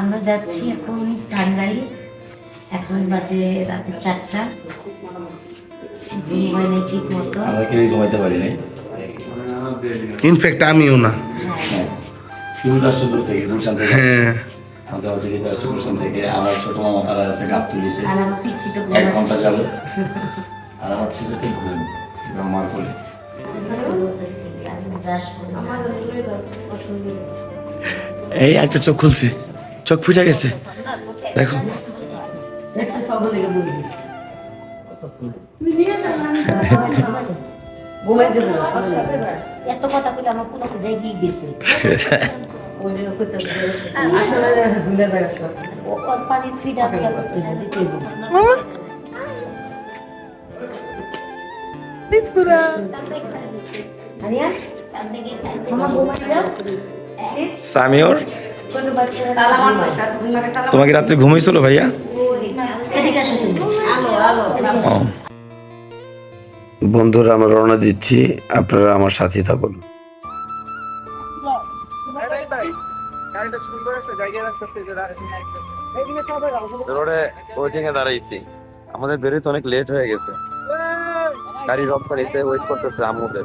আমরা যাচ্ছি এখন টাঙ্গাইল। এখন বাজে রাতে চারটা। ঘুম হয় নাই ঠিক মতো আমরা কেউই ঘুমাইতে পারি নাই। ইনফ্যাক্ট আমিও না। হ্যাঁ। থেকে গুলশান থেকে। হ্যাঁ। আমাদের হচ্ছে কেউ আসছে গুলশান থেকে। আমার ছোট মামা তারা আছে গাবতুলিতে। আর আমার পিচ্ছি তো এক ঘণ্টা যাবে। আর আমার ছেলেকে ঘুরেন আমার বলে এই একটা চোখ খুলছে। চোখ ফুটে গেছে। দেখো। এত কথা বলে আমার কোনো জায়গায় গিয়ে গেছে। ও- সামিওর? তোমাকে রাত্রে ঘুমাইছিল ভাইয়া। বন্ধুরা আমরা রওনা দিচ্ছি। আপনারা আমার সাথে থাকুন। রোডে ওয়েটিং এ দাঁড়াইছি। আমাদের বেরোতে অনেক লেট হয়ে গেছে। গাড়ি রক করে ওয়েট করতেছে আমাদের।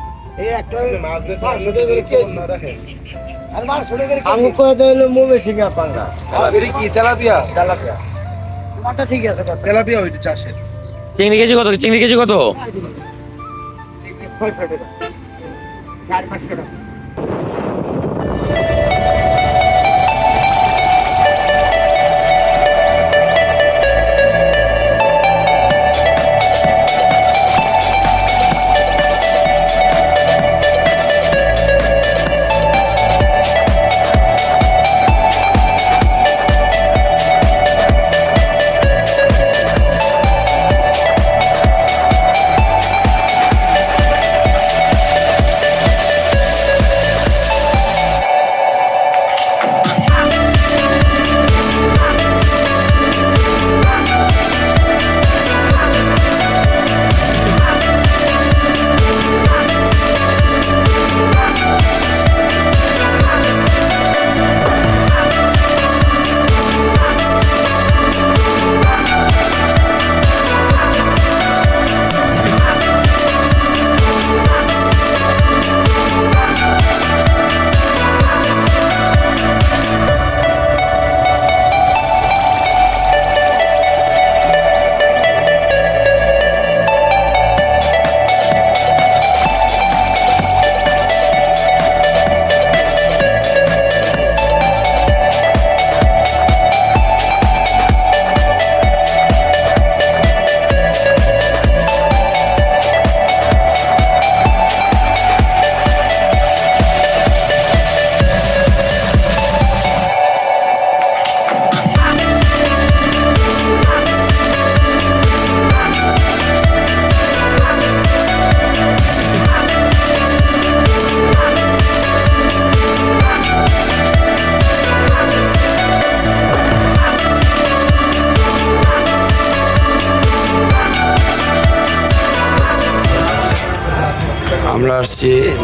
আমি কয়ে হলো মোমে সিঙ্গা পাঙ্গা কি তেলাপিয়া? তেলাপিয়া। মাথা ঠিক আছে তেলাপিয়া ওইটা চাষের। চিংড়ি কেজি কত? চিংড়ি কেজি কত? ছয়শো টাকা। চার পাঁচশো টাকা।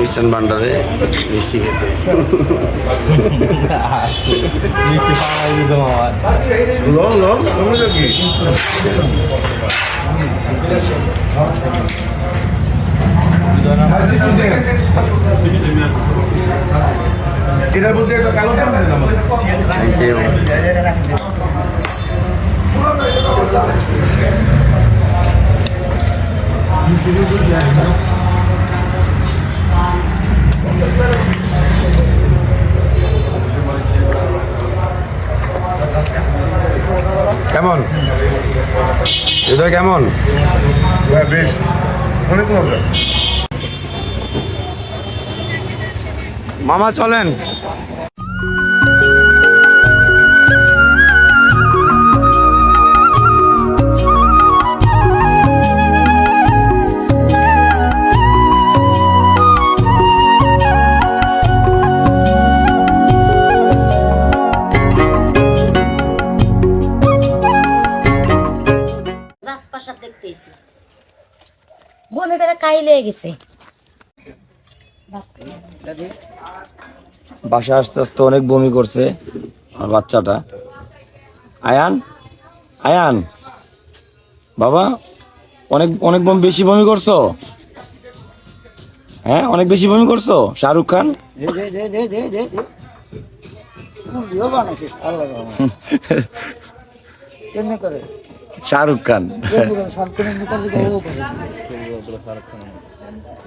মিষ্টান ভান্ডারে মিষ্টি খেতে লং লং তোমরা কি একটা কালো থ্যাংক ইউ কেমন এটা কেমন? মামা চলেন। লেগে গেছে। বাসা আস্তে আস্তে অনেক বমি করছে আর বাচ্চাটা। আয়ান? আয়ান? বাবা অনেক অনেক বমি বেশি বমি করছ? হ্যাঁ অনেক বেশি বমি করছ? শাহরুখ খান? কেমনে করে? শাহরুখ খান।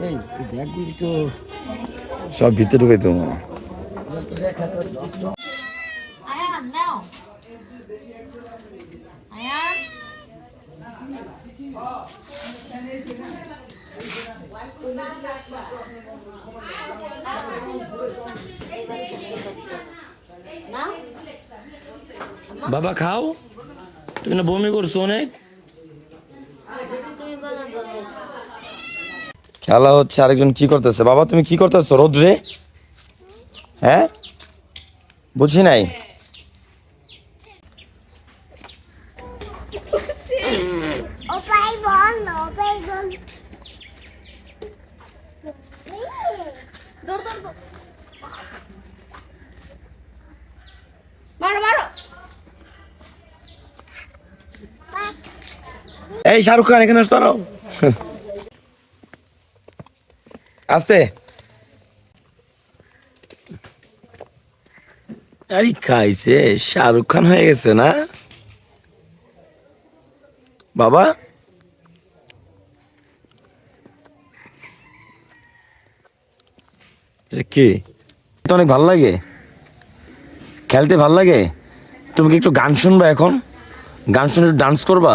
এই ব্যাগগুলি তো সব ভিতরে ঢুকাই তো বাবা খাও। তুমি না বমি করছ অনেক? তুমি বলো। খেলা হচ্ছে আরেকজন কি করতেছে? বাবা তুমি কি করতেছো রোদ্রে? হ্যাঁ? বুঝি নাই. এই শাহরুখ খান এখানে আসতো আস্তে আরে খাইছে, শাহরুখ খান হয়ে গেছে না? বাবা? কি? তো অনেক ভালো লাগে? খেলতে ভালো লাগে? তুমি কি একটু গান শুনবা এখন? গান শুনে ডান্স করবা?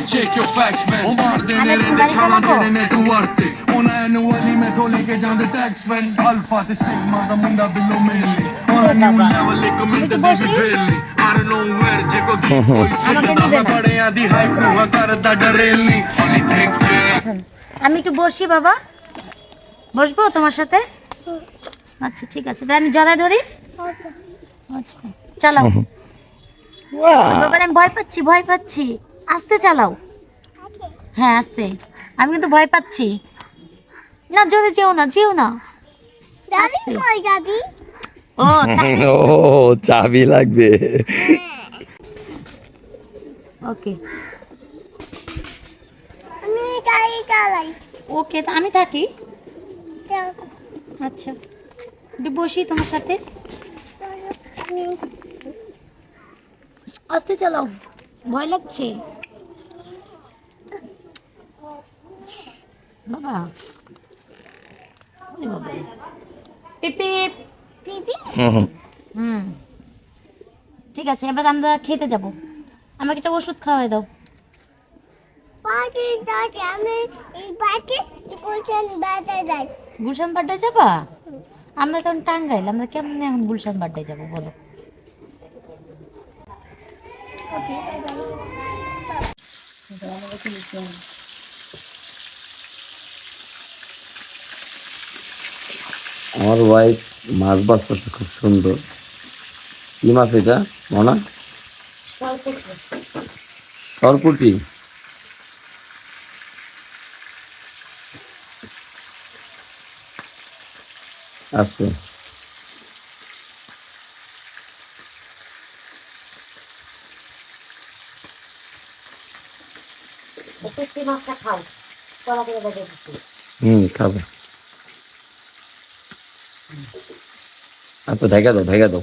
check your facts man. Marde আমি ne একটু rende গাড়ি chana চালাবো? tere ne tu. Ona annually me to leke jande tax man. Alpha the sigma the munda below mainly. On a new level like a minta de drilli. I don't know where jeko di koi sit da me bade adi hype nu ha kar da darelni. Only check. আমি একটু বসি বাবা বসবো তোমার সাথে আচ্ছা ঠিক আছে তাই আমি জলায় ধরি আচ্ছা চালাও বাবা আমি ভয় পাচ্ছি ভয় পাচ্ছি আস্তে চালাও। হ্যাঁ আস্তে। আমি কিন্তু ভয় পাচ্ছি। না জোরে যেও না যেও না? ও চাবি। লাগবে। ওকে। Ami dari chalai. ওকে তা আমি থাকি? আচ্ছা। একটু বসি তোমার সাথে। আস্তে চালাও। ভয় লাগছে? বাবা. হুম। ঠিক আছে এবার আমরা খেতে যাব। আমাকে একটা ওষুধ খাওয়াই দাও। গুলশান বাড্ডায় যাবা? আমরা তখন টাঙ্গাইল আমরা কেমনে এখন গুলশান বাড্ডায় যাব বলো। আমার ওয়াইফ মাছ বাঁচতেছে খুব সুন্দর। কি মাছ এটা মনা? সরপুটি। দিচ্ছি হুম খাবে। আচ্ছা ঢেকে দাও ঢেকে দাও।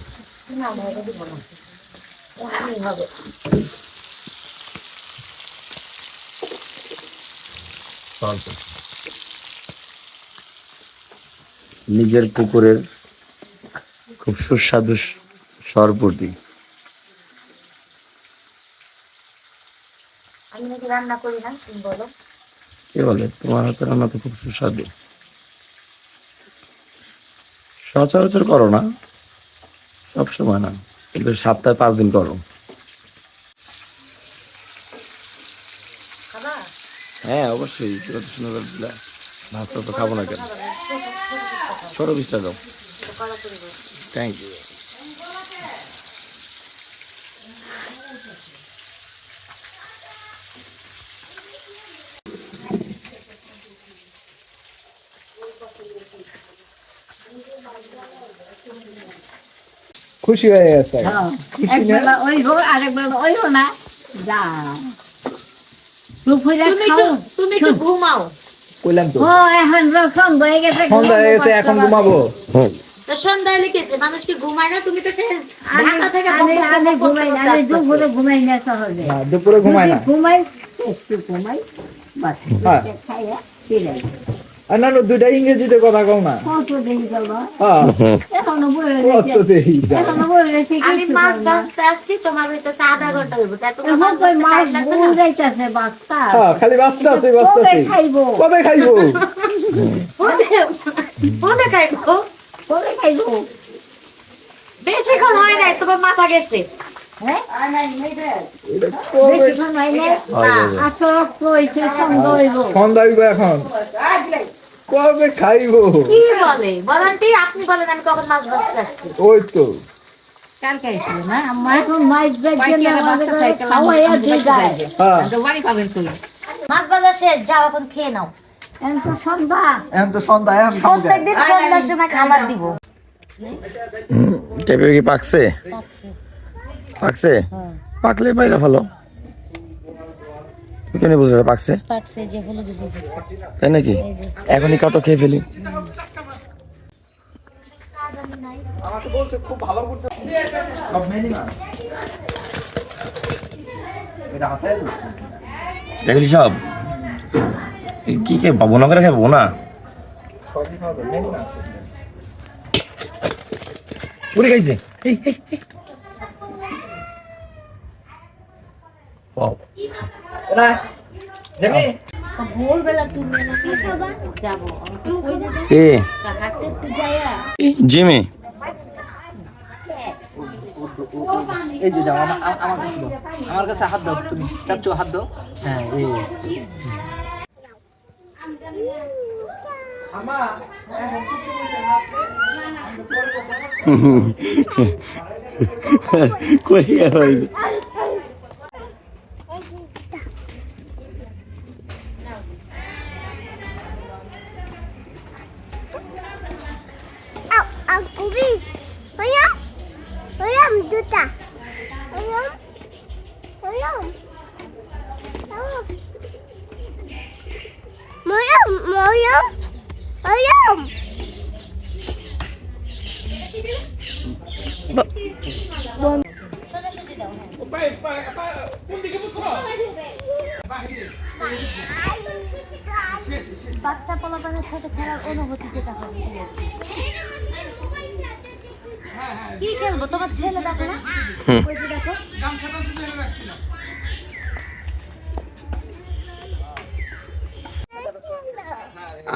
নিজের পুকুরের খুব সুস্বাদু স- সরপুটি। আমি রান্না করি না বলো। কে বলে? তোমার হাতের রান্না তো খুব সুস্বাদু। সচরাচর করো না। সব সময় না। কিন্তু সপ্তাহে পাঁচ দিন করো। হ্যাঁ অবশ্যই। সেটা তো সুন্দর দিলা ভাতটা তো খাব না কেন? ছোটো পিসটা দাও। থ্যাংক ইউ খুশি হয়ে গেছে। ওই ওই না? যা। তুমি একটু ঘুমাও। কইলাম তো। ও এখন রকম হয়ে গেছে সন্ধ্যা হয়ে গেছে এখন ঘুমাবো। তো সন্ধ্যায় লিখেছে মানুষ কি ঘুমায় না? তুমি তো ঢাকা থেকে আমি বক বক আমি বক বক ঘুমাই না আমি। দুপুরে ঘুমাই না সহজে। দুপুরে ঘুমায় না। ঘুমাই একটু ঘুমাই বাস। খাইয়া ফিরে আর না না, দুইটা ইংরেজিতে কথা কও না। কত হ্যাঁ। এখনও বলে কত দেরি এখনও বলে আমি মাছ ধরতে আসছি তোমার হইতেছে আধা ঘণ্টা হইব কই মাছ? বুঝাইতেছে বাস্তা হ্যাঁ খালি বাঁচতে আছে বাঁচতে আছে। খাইবো? কবে খাইবো? বলে খাইবো? কবে খাইবো? বেশিক্ষণ হয় নাই তোমার মাথা গেছে। হ্যাঁ? কবে? হয় হইবো। এখন। কবে খাইবো? কি বলে? বলেনটি আপনি বলেন আমি কখন মাছ ধরতে আসছি? ওই তো। কার খাইছিল না আমার এখন মাছ বেচে না আমাদের খাওয়াইয়া দিয়ে যায়। হ্যাঁ। মাছ বাজার শেষ যাও এখন খেয়ে নাও। এখন তো সন্ধ্যা। এখন তো সন্ধ্যা এখন প্রত্যেকদিন সন্ধ্যার সময় খাবার দিব। টেপে কি পাকছে? পাকছে। পাকলে বাইরে ফেলো। কেন বুঝলে পাকছে? পাকছে যে হলুদ তাই নাকি? এখনই কত খেয়ে ফেলি। আমাকে বলছে খুব ভালো করতে সব? মেনি না এটা হাতে দেখলি সব কি কে বোনা করে খাব না? সবই খাবে মেনি না পুরি খাইছে। এই, এই, Wow. না এই, জিমি এই যে দাও আমার কাছে আমার কাছে হাত দাও তুমি চাচ্ছ হাত দাও? হ্যাঁ এই কই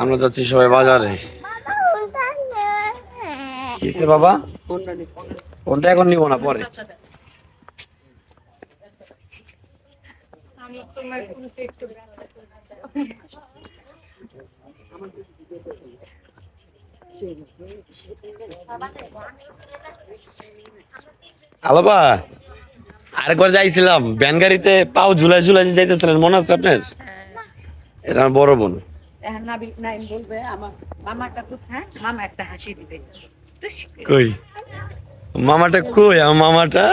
আমরা যাচ্ছি সবাই বাজারে। কিসে বাবা? ফোনটা এখন নিব না পরে। আলোবা আরেকবার যাইছিলাম ভ্যান গাড়িতে পাও ঝুলাই ঝুলাই যাইতেছিলেন মনে আছে আপনার? এটা আমার বড় বোন। নাবিল নাইম বলবে আমার মামাটা কোথায় মামা একটা হাসি দিবে। কই? মামাটা কই? আমার মামাটা?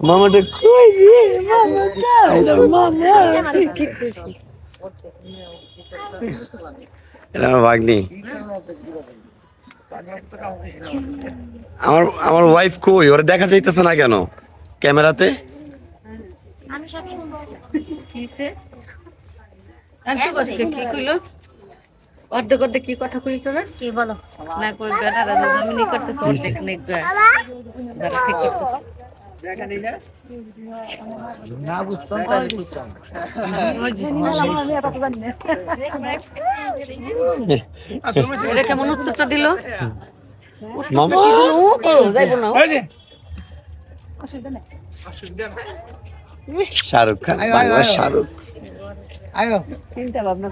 মামাটা কই মামাটা? এটা আমার ভাগ্নি। আমার আমার ওয়াইফ কই? ওরা দেখা যাইতেছে না কেন? ক্যামেরাতে? আমি সব শুনছি। কিসে? আনছু আজকে কি কইলো? অর্ধেক অর্ধেক কি কথা কই তোরা কি বলো? না কই বেটারা জমিনি করতেছে অর্ধেক নেই যারা ঠিক করতেছে। না বুঝতাম তাহলে বুঝতাম। এটা কেমন উত্তরটা দিল? যাইব না। শাহরুখ খান বাংলা শাহরুখ। আয়ো। চিন্তা ভাবনা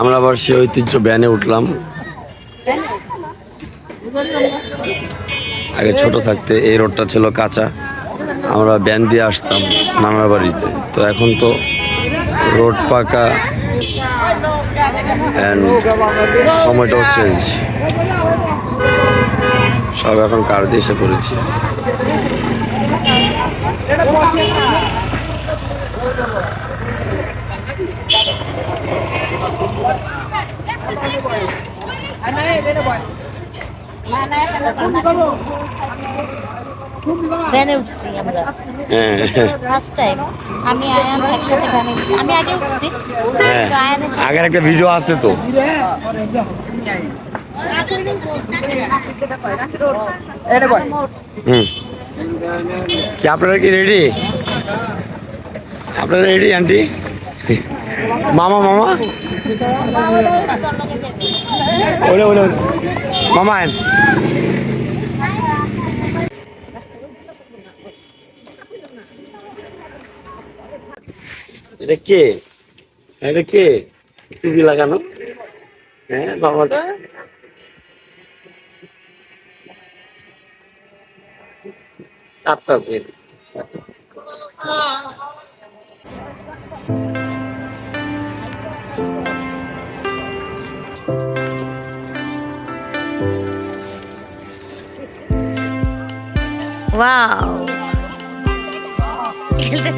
আমরা আবার সে ঐতিহ্য ব্যানে উঠলাম। আগে ছোট থাকতে এই রোডটা ছিল কাঁচা। আমরা ব্যান দিয়ে আসতাম নানার বাড়িতে। তো এখন তো রোড পাকা। অ্যান্ড সময়টাও চেঞ্জ সব এখন কার দেশে দিয়ে এসে পড়েছি ভ্যানে উঠছি আমরা। হ্যাঁ। ফার্স্ট টাইম আমি আয়ান একসাথে ভ্যানে উঠছি। আমি আগে উঠছি হ্যাঁ। তো আয়ানের সাথে আগের একটা ভিডিও আছে তো। কি আপনারা কি রেডি আপনারা রেডি আন্টি মামা মামা? ওলে ওলে। মামা এটা কে? এটা কে? টুপি লাগানো? হ্যাঁ বাবাটা?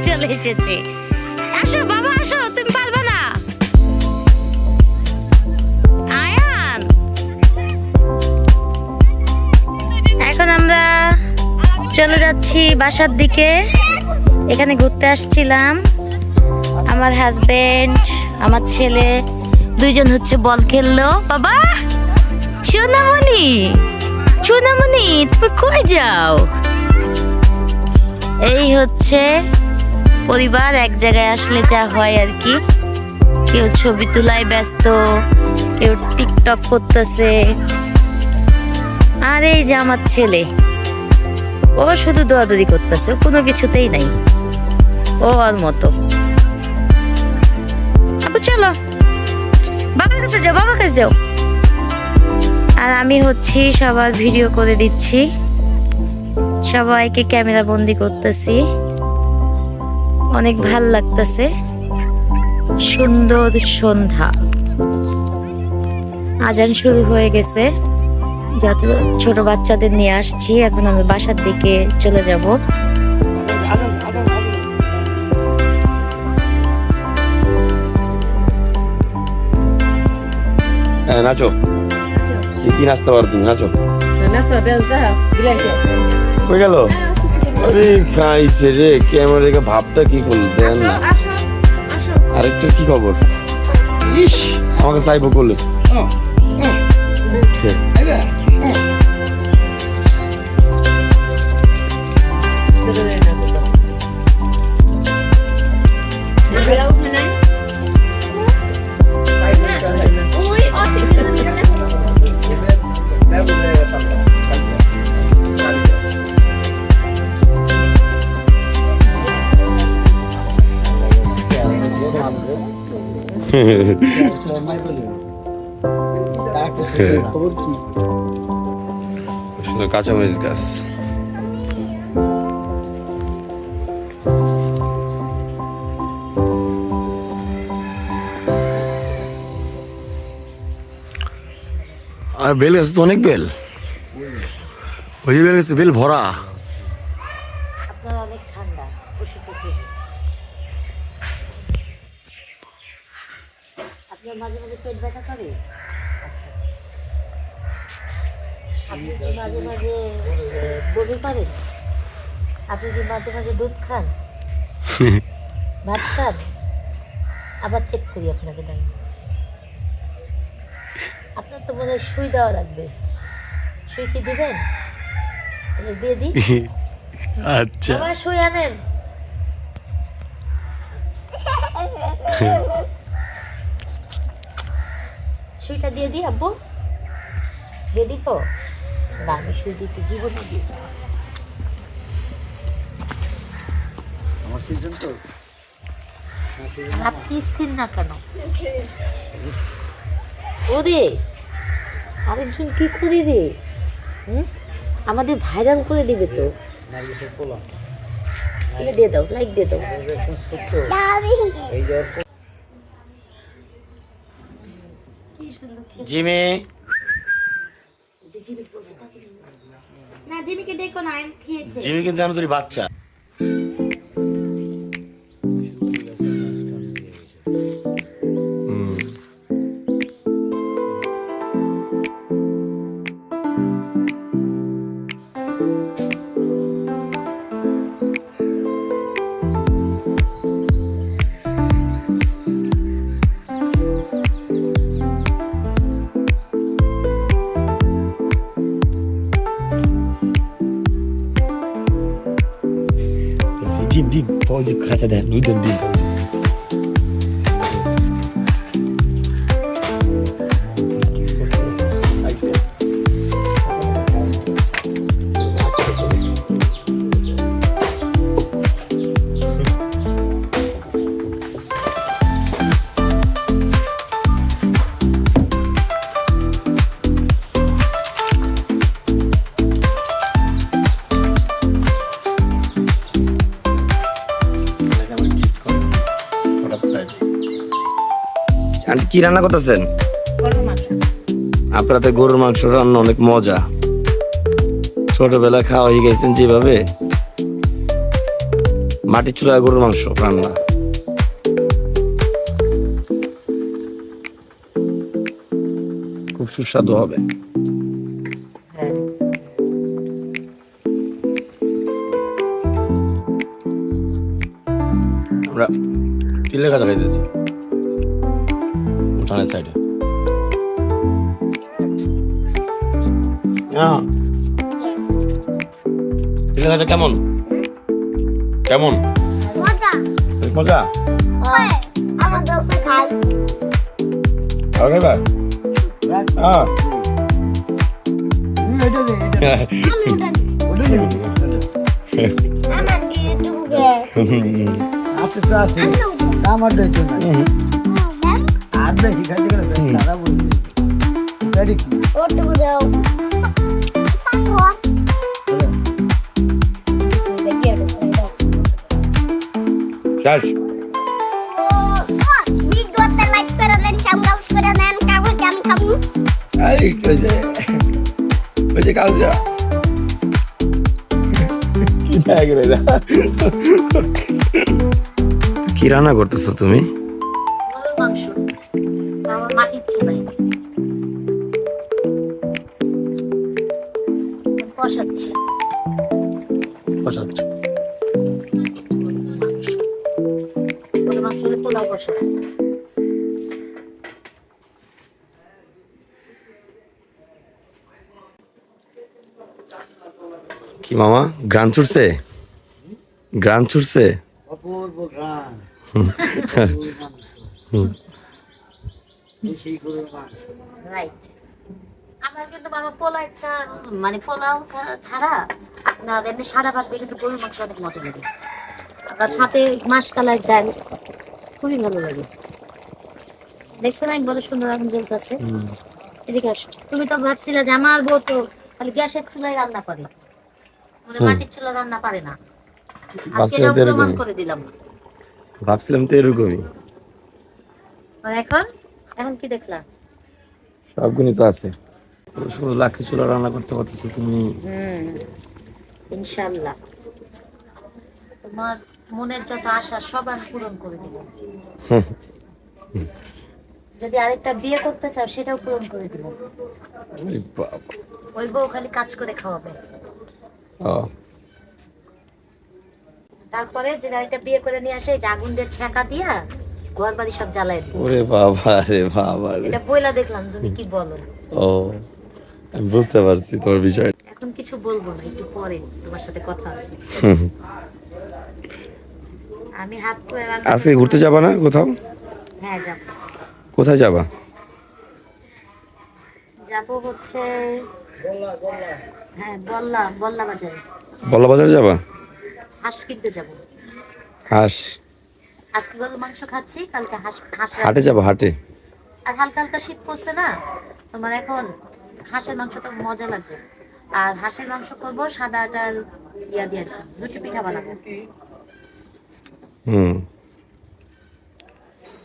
চলে এসেছে। আসো, বাবা, আসো, তুমি না। আয়ান। এখন আমরা চলে যাচ্ছি বাসার দিকে। এখানে ঘুরতে আসছিলাম। আমার হাজবেন্ড আমার ছেলে, দুইজন হচ্ছে বল খেললো। বাবা, সোনামণি সোনামণি, তুমি কই যাও? এই হচ্ছে পরিবার এক জায়গায় আসলে যা হয় আর কি। কেউ ছবি তোলায় ব্যস্ত, কেউ টিকটক করতেছে। আর এই যে আমার ছেলে, ও শুধু দৌড়াদৌড়ি করতেছে, ও কোনো কিছুতেই নাই। ও ওর মতো। চলো, বাবার কাছে যাও, বাবার কাছে যাও। আর আমি হচ্ছি সবার ভিডিও করে দিচ্ছি। সবাইকে ক্যামেরা বন্দি করতেছি। অনেক ভালো লাগতেছে। সুন্দর সন্ধ্যা। আজান শুরু হয়ে গেছে। যত ছোট বাচ্চাদের নিয়ে আসছি এখন আমি বাসার দিকে চলে যাব। নাচো। কি নাচতে পারো তুমি? নাচো। নাচা বেশ দা। বিলাইতে হয়ে গেল? আরে খাইছে রে ক্যামেরা ভাবটা কি করল? দেন না। আরেকটা কি খবর? ইস আমাকে চাইব করলে শুধু কাঁচামরিচ গাছ। আর বেল গাছে তো অনেক বেল? ওই বেল গাছে বেল ভরা। মাঝে মাঝে দুধ খান। ভাত খান। আবার চেক করি আপনাকে দাঁড়িয়ে। আপনার তো মনে হয় সুই দেওয়া লাগবে। সুই কি দিবেন? দিয়ে দিই আচ্ছা। আবার সুই আনেন। সুইটা দিয়ে দিই আব্বু। দিয়ে দিব? না আমি সুই দিতে জীবনে দিই আমার সিজন তো? আপনি স্থির না কেন? ওরে আরেকজন কি করে রে? হুম? আমাদের ভাইরাল করে দিবে তো। দিয়ে দাও লাইক দিয়ে দাও। জিমি। জিমি কিন্তু জানো তোর বাচ্চা। ডিম পাওয়া যে খাঁচা কি রান্না করতেছেন? মাংস। আপনাদের গরুর মাংস রান্না অনেক মজা। ছোটবেলা খাওয়া হয়ে গেছেন যেভাবে। মাটির চুলায় গরুর মাংস রান্না। খুব সুস্বাদু হবে। আমরা তিলে কাজা খাইতেছি। উঠানের সাইডে কাজা কেমন? কেমন? মজা। খাই। হ্যাঁ। আমার ওটুকু দাও। শেষ। কইছে কাউজা কি লাগে রে কি রান্না করতেছো তুমি? গ্রান ছুটছে গ্রান অপূর্ব মাংস রাইট আমার কিন্তু বাবা পোলাও ছাড়া মানে পোলাও ছাড়া আপনার এমনি সারা ভাত দিয়ে কিন্তু গরুর মাংস অনেক মজা লাগে। আবার সাথে মাসকালার ডাল খুবই ভালো লাগে। দেখছেন আমি বড় সুন্দর জ্বলতেছে। এদিকে আসো। তুমি তো ভাবছিলে যে আমার বউ তো খালি গ্যাসের চুলায় রান্না করে। মাটির চুলা রান্না পারে না। আজকে ভাবছিলাম এটাও তো প্রমাণ করে দিলাম। ভাবছিলাম তো এরকমই আর এখন? এখন কি দেখলাম সবগুলি তো আছে। শুধু লাখি চুলা রান্না করতে পারতেছো তুমি। হুম তোমার মনের যত আশা সব আমি পূরণ করে দিব। যদি আরেকটা বিয়ে করতে চাও সেটাও পূরণ করে দিব। ওই বউ খালি কাজ করে খাওয়াবে। তারপরে যদি আরেকটা বিয়ে করে নিয়ে আসে আগুন দিয়ে ছ্যাঁকা দিয়া ঘর বাড়ি সব জ্বালায় ওরে বাবা রে বাবা এটা বইলা দেখলাম তুমি কি বলো? ও আমি বুঝতে পারছি তোমার বিষয়। এখন কিছু বলব না একটু পরে তোমার সাথে কথা আছে। আমি হাত আজকে ঘুরতে যাবা না কোথাও? হ্যাঁ যাব। কোথায় যাবা? যাব হচ্ছে হ্যাঁ বললা বললা বাজারে। বল্লা বাজার যাবা? হাঁস কিনতে যাব। হাঁস। আজকে গরু মাংস খাচ্ছি কালকে হাঁস হাঁস হাটে যাবা হাটে? আর হালকা হালকা শীত পড়ছে না তোমার এখন হাঁসের মাংসটা মজা লাগবে। আর হাঁসের মাংস করব সাদা আটার ইয়া দিয়ে দুটো পিঠা বানাবো। হুম।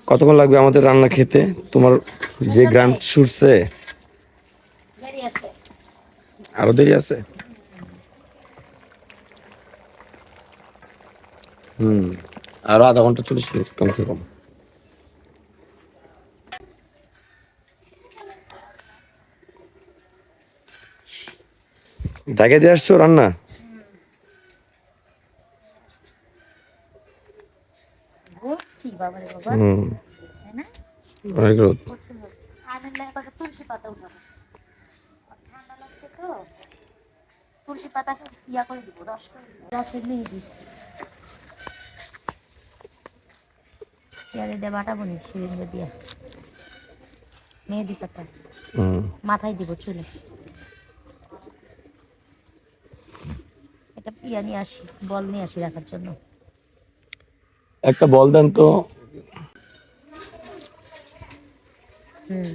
কতক্ষণ লাগবে আমাদের রান্না খেতে? তোমার যে গ্রান্ট ছুটছে। আছে। আরও দেরি আছে? হুম আরও আধা ঘণ্টা চল্লিশ মিনিট কমসে কম। দেখে দিয়ে আসছো রান্না? হুম। অনেক রোদ আনের লাগে কটা তুলসী পাতা উঠাবো আর ঠান্ডা লাগছে তো তুলসী পাতা ইয়া করে দিব রস করে গাছের মেহেদি। পেয়ারে দিয়ে বাটাবো নি সিরিঞ্জে দিয়ে। মেহেদি পাতা। মাথায় দিব চুলে। এটা ইয়া নিয়ে আসি বল নিয়ে আসি রাখার জন্য। একটা বল দেন তো। হুম।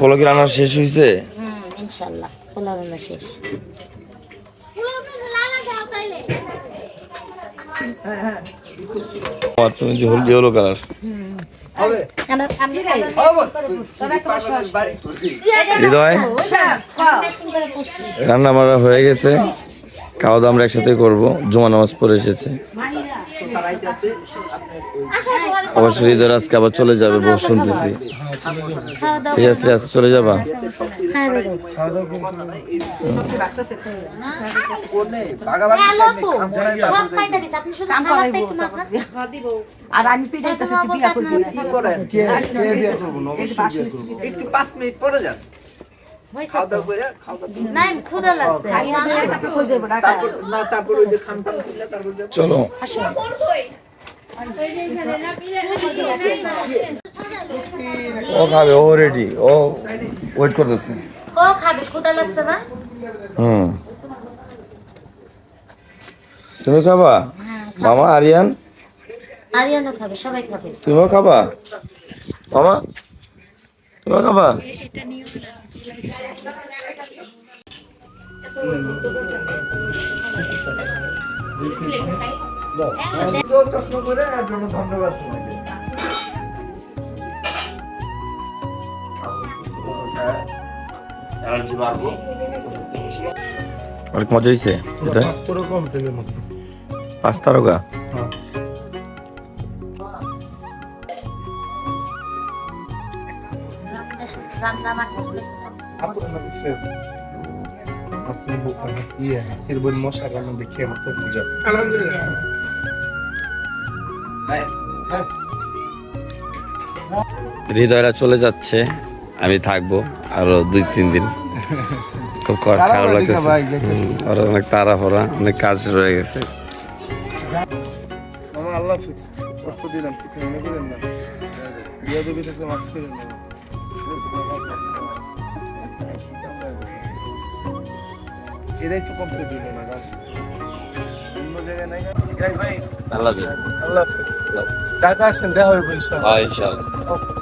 বলো কি রান্না শেষ হয়েছে হুম ইনশাল্লাহ। পোলা রান্না শেষ। তুমি যে হলদি হলো কালার হৃদয় রান্না বান্না হয়ে গেছে। খাওয়া দাওয়া আমরা একসাথে করব। জমা নামাজ পড়ে এসেছে। অবশ্যই হৃদয় আজকে আবার চলে যাবে বউ শুনতেছি। সিরিয়াসলি আজকে চলে যাবা? হ্যাঁ আর আমি পিঠা বিয়া করব কি করেন একটু পাঁচ মিনিট পরে যান। চলো ও খাবে ও রেডি ও ওয়েট করতেছে। ও খাবে ক্ষুধা লাগছে না? হুম। তুমি খাবা? মামা আরিয়ান? আরিয়ানও খাবে সবাই খাবে। তুমিও খাবা? মামা তুমিও খাবা? চশমা করে এর জন্য ধন্যবাদ তোমাকে। অনেক মজা হয়েছে এটা? পাঁচ তারকা আপনি ইয়ে এর মশা রান্না দেখে আমার খুব মজা হৃদয়রা চলে যাচ্ছে আমি থাকব আরও দুই তিন দিন। খুব খারাপ লাগতেছে। আর অনেক তাড়া ফোড়া অনেক কাজ রয়ে গেছে। আমার আল্লাহ কষ্ট দিলাম কিছু মনে করেন না। বিয়া দেবী থেকে মাফ করেন না। এটাই তো কমপ্লিট হলো না গাছ অন্য জায়গায় নাই আল্লাহ আল্লাহ হাফিজ টাকা আসেন দেখা হবে ইনশাআল্লাহ ইনশাআল্লাহ